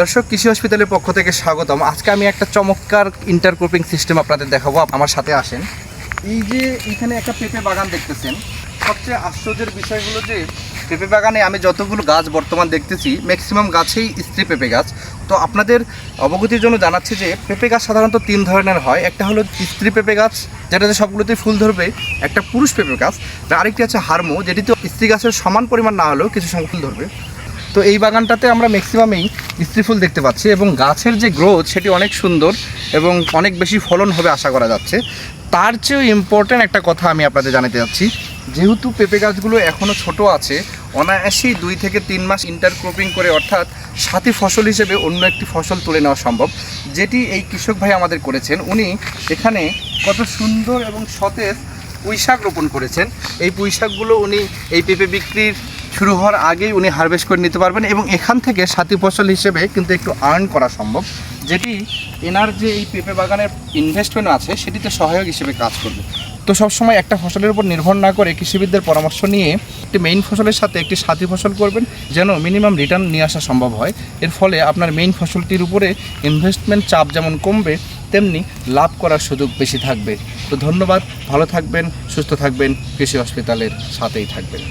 দর্শক, কৃষি হসপিটালের পক্ষ থেকে স্বাগতম। আজকে আমি একটা চমৎকার ইন্টারক্রপিং সিস্টেম আপনাদের দেখাবো। আমার সাথে আসেন। এই যে এখানে একটা পেঁপে বাগান দেখতেছেন, সবচেয়ে আশ্চর্যের বিষয় হলো যে, পেঁপে বাগানে আমি যতগুলো গাছ বর্তমান দেখতেছি ম্যাক্সিমাম গাছেই স্ত্রী পেঁপে গাছ। তো আপনাদের অবগতির জন্য জানাচ্ছি যে, পেঁপে গাছ সাধারণত তিন ধরনের হয়। একটা হলো স্ত্রী পেঁপে গাছ যেটাতে সবগুলোতে ফুল ধরবে। একটা পুরুষ পেঁপে গাছ। আর আরেকটি আছে হারমো যেটিতে স্ত্রী গাছের সমান পরিমাণ না হলেও কিছু সংখ্যক ফুল ধরবে। তো এই বাগানটাতে আমরা ম্যাক্সিমামেই স্ত্রী ফুল দেখতে পাচ্ছি এবং গাছের যে গ্রোথ সেটি অনেক সুন্দর এবং অনেক বেশি ফলন হবে আশা করা যাচ্ছে। তার চেয়েও ইম্পর্ট্যান্ট একটা কথা আমি আপনাদের জানাতে যাচ্ছি। যেহেতু পেঁপে গাছগুলো এখনও ছোট আছে, অনায়াসেই দুই থেকে তিন মাস ইন্টারক্রপিং করে অর্থাৎ সাথী ফসল হিসেবে অন্য একটি ফসল তুলে নেওয়া সম্ভব, যেটি এই কৃষক ভাই আমাদের করেছেন। উনি এখানে কত সুন্দর এবং সতেজ পুঁইশাক রোপণ করেছেন। এই পুঁইশাকগুলো উনি এই পেঁপে বিক্রির শুরু হওয়ার আগেই উনি হারভেস্ট করে নিতে পারবেন এবং এখান থেকে সাথী ফসল হিসেবে কিন্তু একটু আর্ন করা সম্ভব। যেটি এনার যে এই পেঁপে বাগানের ইনভেস্টমেন্ট আছে, সেটিতে সহায়ক হিসেবে কাজ করবে। তো সবসময় একটা ফসলের উপর নির্ভর না করে কৃষিবিদদের পরামর্শ নিয়ে একটি মেইন ফসলের সাথে একটি সাথী ফসল করবেন, যেন মিনিমাম রিটার্ন নিয়ে আসা সম্ভব হয়। এর ফলে আপনার মেইন ফসলটির উপরে ইনভেস্টমেন্ট চাপ যেমন কমবে, তেমনি লাভ করার সুযোগ বেশি থাকবে। তো ধন্যবাদ, ভালো থাকবেন, সুস্থ থাকবেন, কৃষি হসপিটালের সাথেই থাকবেন।